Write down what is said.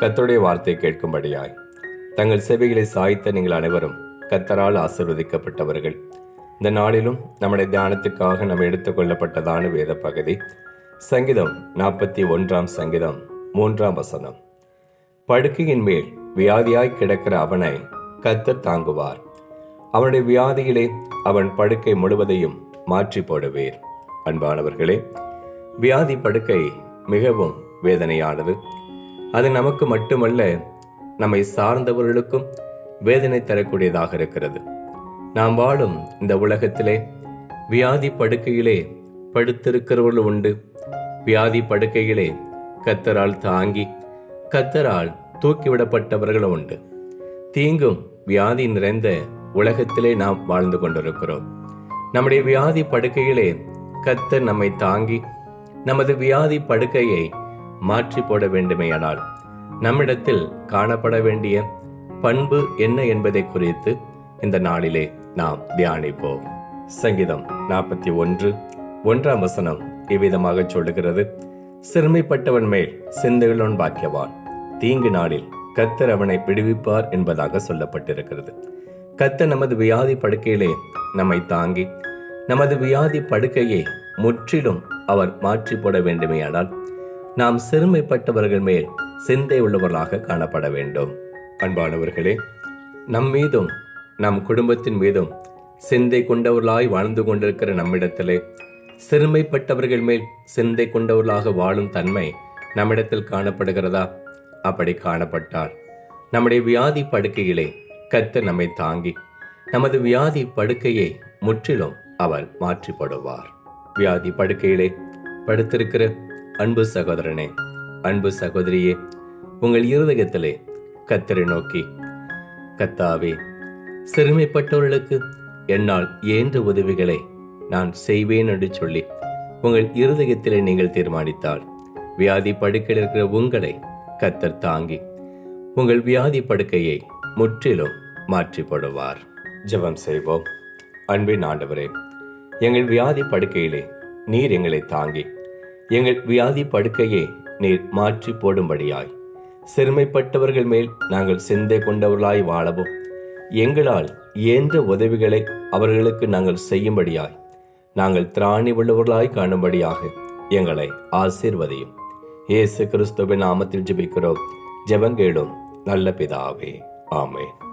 கத்தருடைய வார்த்தை கேட்கும்படியாய். தங்கள் செவிகளை சாய்த்த நீங்கள் அனைவரும் கத்தரால் ஆசிர்வதிக்கப்பட்டவர்கள். இந்த நாளிலும் நம்முடைய தியானத்துக்காக நம்ம எடுத்துக்கொள்ளப்பட்டதான வேத பகுதி சங்கீதம் நாற்பத்தி ஒன்றாம் சங்கீதம் மூன்றாம் வசனம். படுக்கையின் மேல் வியாதியாய் கிடக்கிற அவனை கத்தர் தாங்குவார். அவனுடைய வியாதியிலே அவன் படுக்கை முழுவதையும் மாற்றி போடுவேர். அன்பானவர்களே வியாதி படுக்கை மிகவும் வேதனையானது. அது நமக்கு மட்டுமல்ல நம்மை சார்ந்தவர்களுக்கும் வேதனை தரக்கூடியதாக இருக்கிறது. நாம் வாழும் இந்த உலகத்திலே வியாதி படுக்கையிலே படுத்திருக்கிறவர்கள் உண்டு. வியாதி படுக்கையிலே கத்தரால் தாங்கி கத்தரால் தூக்கிவிடப்பட்டவர்களும் உண்டு. தீங்கும் வியாதி நிறைந்த உலகத்திலே நாம் வாழ்ந்து கொண்டிருக்கிறோம். நம்முடைய வியாதி படுக்கையிலே கத்தர் நம்மை தாங்கி நமது வியாதி படுக்கையை மாற்றி போட வேண்டுமேயானால் நம்மிடத்தில் காணப்பட வேண்டிய பண்பு என்ன என்பதை குறித்து இந்த நாளிலே நாம் தியானிப்போம். சங்கீதம் நாற்பத்தி ஒன்று ஒன்றாம் வசனம் இவ்விதமாக சொல்லுகிறது. சிறுமைப்பட்டவன் மேல் சிந்தையுள்ளவன் பாக்கியவான். தீங்கு நாளில் கத்தர் அவனை பிடிவிப்பார் என்பதாக சொல்லப்பட்டிருக்கிறது. கத்தர் நமது வியாதி படுக்கையிலே நம்மை தாங்கி நமது வியாதி படுக்கையை முற்றிலும் அவர் மாற்றி போட வேண்டுமேயானால் நாம் சிறுமைப்பட்டவர்கள் மேல் சிந்தை உள்ளவர்களாக காணப்பட வேண்டும். அன்பானவர்களே நம் மீதும் நம் குடும்பத்தின் மீதும் சிந்தை கொண்டவர்களாய் வாழ்ந்து கொண்டிருக்கிற நம்மிடத்திலே சிறுமைப்பட்டவர்கள் மேல் சிந்தை கொண்டவர்களாக வாழும் தன்மை நம்மிடத்தில் காணப்படுகிறதா? அப்படி காணப்பட்டால் நம்முடைய வியாதி படுக்கையிலே கத்த நம்மை தாங்கி நமது வியாதி படுக்கையை முற்றிலும் அவர் மாற்றிப்படுவார். வியாதி படுக்கையிலே படுத்திருக்கிற அன்பு சகோதரனே அன்பு சகோதரியே உங்கள் இருதயத்திலே கத்தரை நோக்கி கத்தாவே சிறுமைப்பட்டவர்களுக்கு என்னால் இயன்ற உதவிகளை நான் செய்வேன் என்று சொல்லி உங்கள் இருதயத்திலே நீங்கள் தீர்மானித்தால் வியாதி படுக்கையில் இருக்கிற உங்களை கத்தர் தாங்கி உங்கள் வியாதி படுக்கையை முற்றிலும் மாற்றி போடுவார் ஜெபம் செய்வோம். அன்பின் ஆண்டவரே எங்கள் வியாதி படுக்கையிலே நீர் எங்களை தாங்கி எங்கள் வியாதி படுக்கையை நீர் மாற்றி போடும்படியாய். சிறுமைப்பட்டவர்கள் மேல் நாங்கள் சிந்தை கொண்டவர்களாய் வாழவும். எங்களால் இயன்ற உதவிகளை அவர்களுக்கு நாங்கள் செய்யும்படியாய். நாங்கள் திராணி உள்ளவர்களாய் காணும்படியாக எங்களை ஆசீர்வதியும். இயேசு கிறிஸ்துவின் நாமத்தில் ஜெபிக்கிறோம். ஜெபங்கேடும் நல்ல பிதாவே. ஆமேன்.